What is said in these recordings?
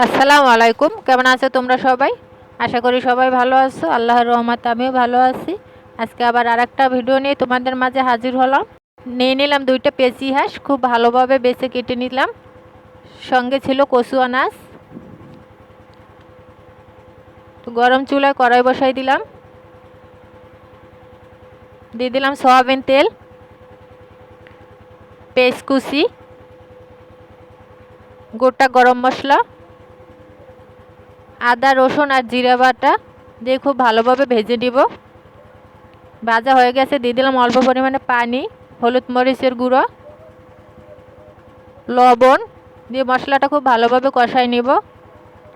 আসসালামু আলাইকুম। কেমন আছো তোমরা সবাই? আশা করি সবাই ভালো আছো। আল্লাহর রহমত আমিও ভালো আছি। আজকে আবার আরেকটা ভিডিও নিয়ে তোমাদের মাঝে হাজির হলাম। নিয়ে নিলাম দুইটা পেঁচি হাঁস, খুব ভালোভাবে বেছে কেটে নিলাম। সঙ্গে ছিল কচু আনাজ। তো গরম চুলায় কড়াই বসাই দিলাম। দিয়ে দিলাম সয়াবিন তেল পেঁচ কুচি গোটা গরম মশলা। আদা, রসুন আর জিরা বাটা দিয়ে খুব ভালোভাবে ভেজে নিব। ভাজা হয়ে গেছে, দিয়ে দিলাম অল্প পরিমাণে পানি, হলুদ মরিচের গুঁড়ো, লবণ দিয়ে মশলাটা খুব ভালোভাবে কষাই নিব।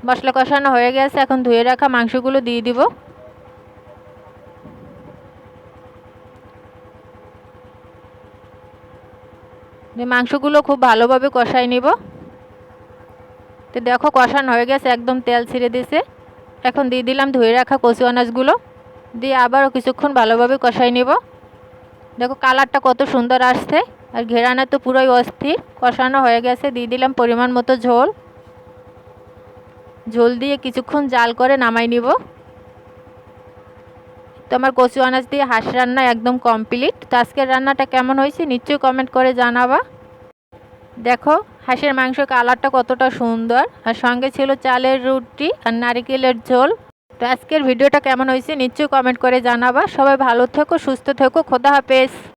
মশলা কষানো হয়ে গেছে, এখন ধুয়ে রাখা মাংসগুলো দিয়ে দিব। দিয়ে মাংসগুলো খুব ভালোভাবে কষাই নিব। তো দেখো কষানো হয়ে গেছে, একদম তেল ছিঁড়ে দিছে এখন দিয়ে দিলাম ধুয়ে রাখা কচু আনাজগুলো। দিয়ে আবারও কিছুক্ষণ ভালোভাবে কষাই নিব। দেখো কালারটা কত সুন্দর আসছে, আর ঘেরানা তো পুরোই অস্থির। কষানো হয়ে গেছে, দিয়ে দিলাম পরিমাণ মতো ঝোল। ঝোল দিয়ে কিছুক্ষণ জাল করে নামাই নিব। তো আমার কচু আনাজ দিয়ে হাঁস রান্না একদম কমপ্লিট। তো আজকের রান্নাটা কেমন হয়েছে নিশ্চয়ই কমেন্ট করে জানাবা। দেখো হাঁসের মাংস কালারটা কতটা সুন্দর। আর সঙ্গে ছিল চালের রুটি আর নারিকেলের ঝোল। তো আজকের ভিডিওটা কেমন হয়েছে নিশ্চয়ই কমেন্ট করে জানাবা। সবাই ভালো থেকো, সুস্থ থেকো, খোদা হাফেজ।